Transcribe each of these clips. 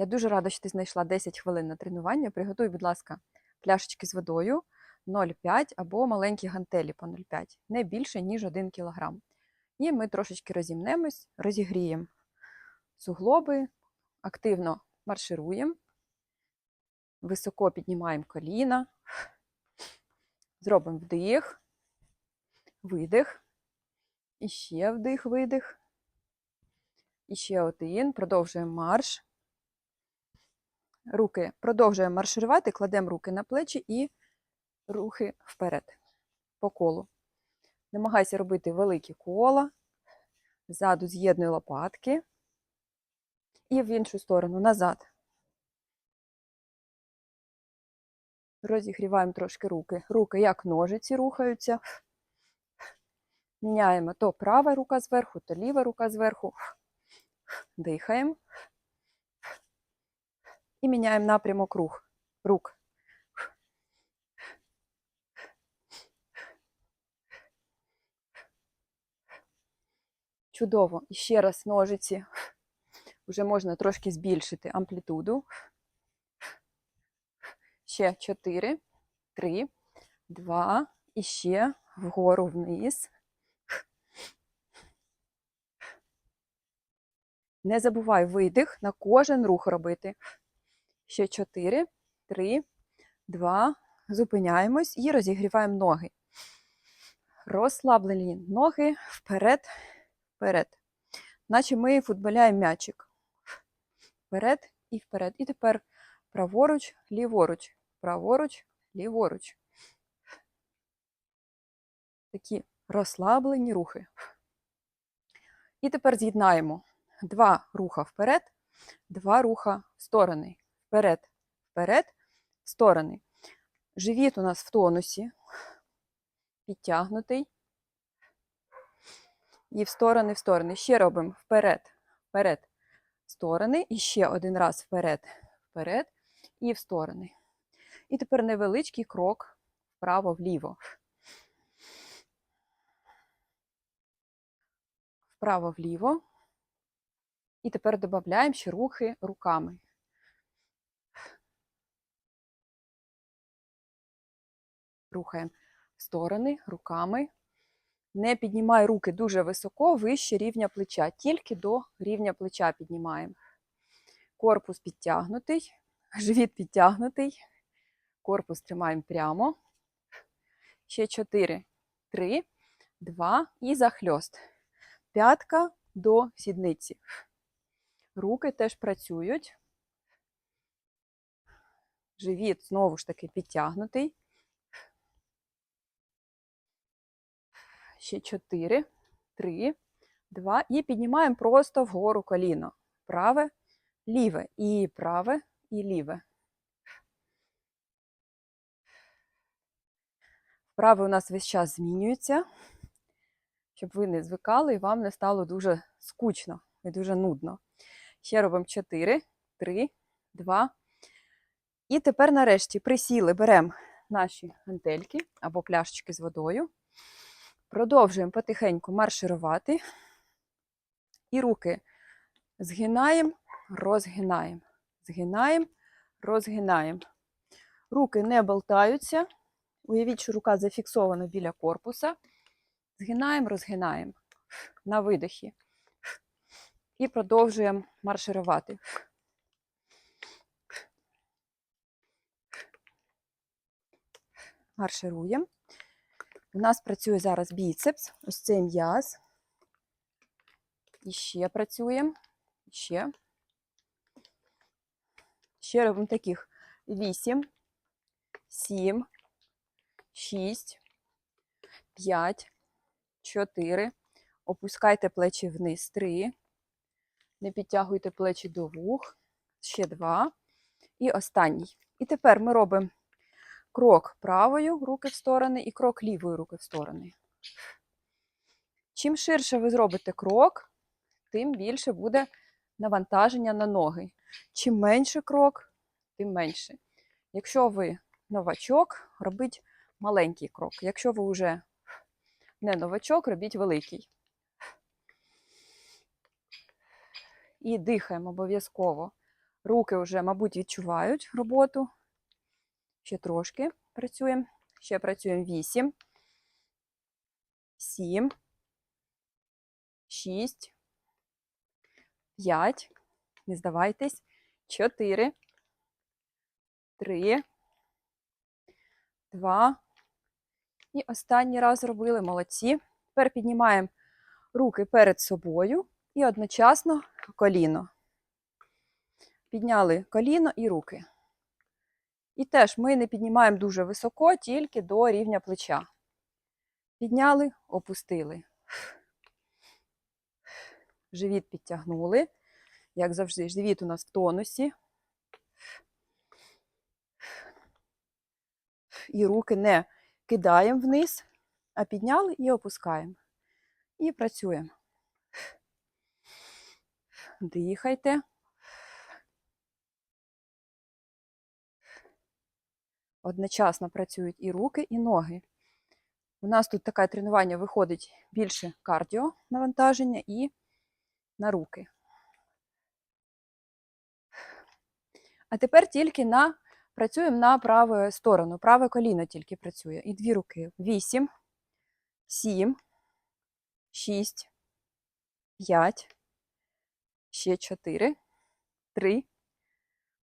Я дуже рада, що ти знайшла 10 хвилин на тренування. Приготуй, будь ласка, пляшечки з водою 0,5 або маленькі гантелі по 0,5, не більше, ніж 1 кг. І ми трошечки розімнемось, розігріємо суглоби, активно маршируємо, високо піднімаємо коліна, зробимо вдих, видих, і ще вдих, видих. І ще один. Продовжуємо марш. Руки продовжуємо марширувати, кладемо руки на плечі і рухи вперед по колу. Намагайся робити великі кола. Ззаду з'єднуй лопатки. І в іншу сторону назад. Розігріваємо трошки руки. Руки як ножиці рухаються. Міняємо то права рука зверху, то ліва рука зверху. Дихаємо. І міняємо напрямок рух. рук. Чудово. І раз ножиці. Вже можна трошки збільшити амплітуду. Ще 4, 3, 2, і ще вгору вниз. Не забувай видих на кожен рух робити. Ще 4, 3, 2. Зупиняємось і розігріваємо ноги. Розслаблені ноги вперед, вперед. Наче ми футболяємо м'ячик. Вперед і вперед. І тепер праворуч, ліворуч, праворуч, ліворуч. Такі розслаблені рухи. І тепер з'єднаємо два руха вперед, два руха в сторони. Вперед, вперед, в сторони. Живіт у нас в тонусі, підтягнутий. І в сторони, в сторони. Ще робимо вперед, вперед, в сторони. І ще один раз вперед, вперед і в сторони. І тепер невеличкий крок вправо-вліво. Вправо-вліво. І тепер додаємо ще рухи руками. Рухаємо в сторони руками. Не піднімай руки дуже високо, вище рівня плеча. Тільки до рівня плеча піднімаємо. Корпус підтягнутий, живіт підтягнутий. Корпус тримаємо прямо. Ще 4, 3, 2 і захльост. П'ятка до сідниці. Руки теж працюють. Живіт знову ж таки підтягнутий. Ще 4, 3, 2. І піднімаємо просто вгору коліно. Праве, ліве. І праве, і ліве. Вправи у нас весь час змінюються, щоб ви не звикали і вам не стало дуже скучно і дуже нудно. Ще робимо 4, 3, 2. І тепер нарешті присіли, беремо наші гантельки або пляшечки з водою. Продовжуємо потихеньку марширувати. І руки згинаємо, розгинаємо. Згинаємо, розгинаємо. Руки не болтаються. Уявіть, що рука зафіксована біля корпуса. Згинаємо, розгинаємо на видихі. І продовжуємо марширувати. Маршируємо. У нас працює зараз біцепс, ось цей м'яз. І ще працюємо. Ще. Ще робимо таких 8, 7, 6, 5, 4. Опускайте плечі вниз. 3. Не підтягуйте плечі до вух. Ще 2. І останній. І тепер ми робимо крок правою руки в сторони і крок лівою руки в сторони. Чим ширше ви зробите крок, тим більше буде навантаження на ноги. Чим менше крок, тим менше. Якщо ви новачок, робіть маленький крок. Якщо ви вже не новачок, робіть великий. І дихаємо обов'язково Руки вже, мабуть, відчувають роботу. Ще трошки працюємо. Ще працюємо 8, 7, 6, 5. Не здавайтесь. 4, 3, 2. І останній раз зробили. Молодці. Тепер піднімаємо руки перед собою і одночасно коліно. Підняли коліно і руки. І теж ми не піднімаємо дуже високо, тільки до рівня плеча. Підняли, опустили. Живіт підтягнули. Як завжди, живіт у нас в тонусі. І руки не кидаємо вниз, а підняли і опускаємо. І працюємо. Дихайте. Одночасно працюють і руки, і ноги. У нас тут таке тренування виходить більше кардіо навантаження і на руки. А тепер тільки на працюємо на праву сторону. Праве коліно тільки працює. І дві руки. 8, 7, 6, 5, ще 4, 3,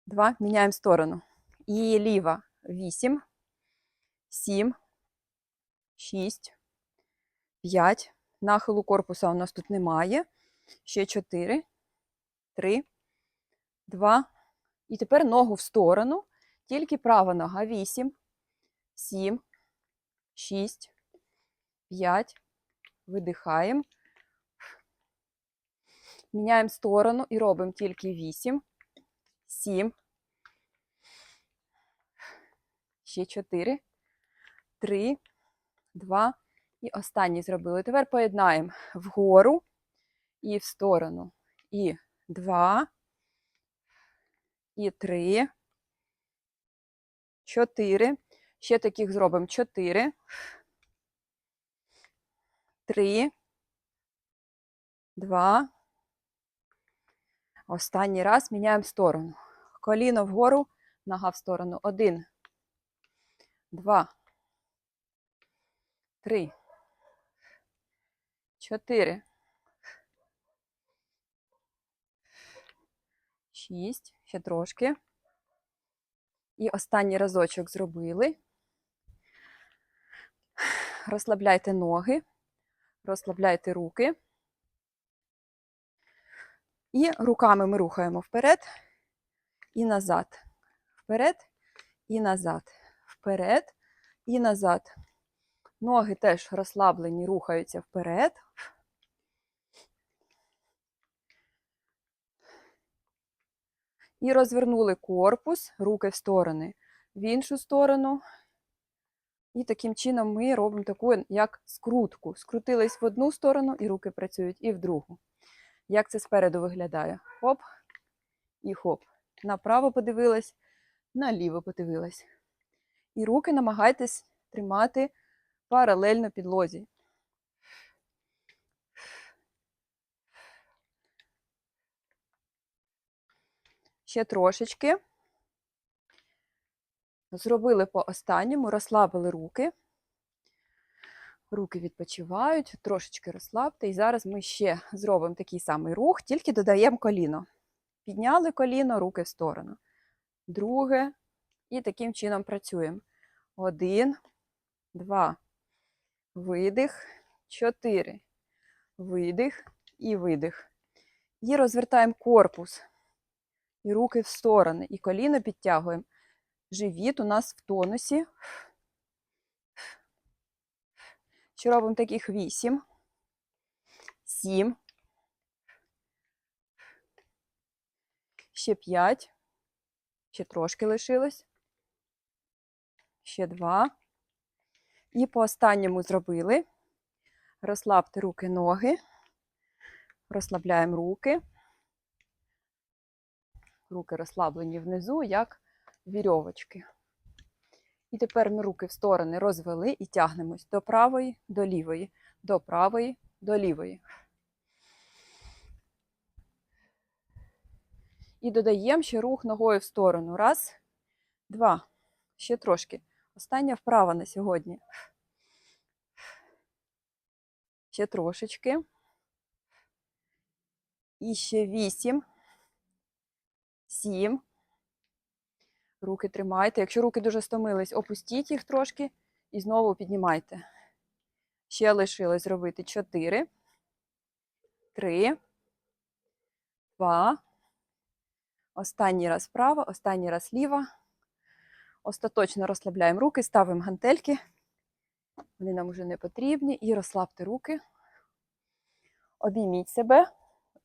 2. Міняємо сторону. І ліва 8, 7, 6, 5. Нахилу корпуса у нас тут немає. Ще 4, 3, 2. І тепер ногу в сторону. Тільки права нога. 8, 7, 6, 5. Видихаємо. Міняємо сторону і робимо тільки 8, 7, ще 4, 3, 2. І останній зробили. Тепер поєднаємо вгору і в сторону. І 2, і 3, 4. Ще таких зробимо 4, 3, 2. Останній раз міняємо сторону. Коліно вгору, нога в сторону. Один, два, три, чотири, шість, ще трошки. І останній разочок зробили. Розслабляйте ноги, розслабляйте руки. І руками ми рухаємо вперед і назад. Вперед і назад. Вперед і назад. Ноги теж розслаблені, рухаються вперед. І розвернули корпус, руки в сторони, в іншу сторону. І таким чином ми робимо таку, як скрутку. Скрутились в одну сторону, і руки працюють, і в другу. Як це спереду виглядає? Хоп і хоп. Направо подивилась, наліво подивилась. І руки намагайтесь тримати паралельно підлозі. Ще трошечки. Зробили по останньому, розслабили руки. Руки відпочивають, трошечки розслабте. І зараз ми ще зробимо такий самий рух, тільки додаємо коліно. Підняли коліно, руки в сторону. Друге. І таким чином працюємо. Один, два, видих, чотири. Видих і видих. І розвертаємо корпус. І руки в сторони. І коліно підтягуємо. Живіт у нас в тонусі. Ще робимо таких 8, 7, ще 5, ще трошки лишилось, ще 2. І по останньому зробили. Розслабте руки, ноги, розслабляємо руки. Руки розслаблені внизу, як вірьовочки. І тепер ми руки в сторони розвели і тягнемось до правої, до лівої, до правої, до лівої. І додаємо ще рух ногою в сторону. Раз, два. Ще трошки. Остання вправа на сьогодні. Ще трошечки. І ще вісім. Сім. Руки тримайте. Якщо руки дуже стомились, опустіть їх трошки і знову піднімайте. Ще лишилось зробити 4, 3, 2. Останній раз вправо, останній раз ліва. Остаточно розслабляємо руки, ставимо гантельки. Вони нам вже не потрібні. І розслабте руки. Обійміть себе.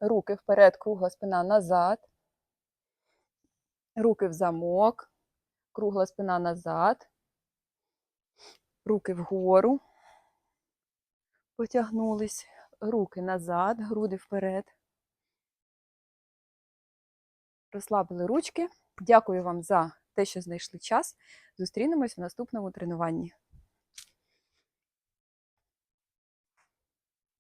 Руки вперед, кругла спина назад. Руки в замок. Кругла спина назад. Руки вгору. Потягнулись. Руки назад, груди вперед. Розслабили ручки. Дякую вам за те, що знайшли час. Зустрінемось в наступному тренуванні.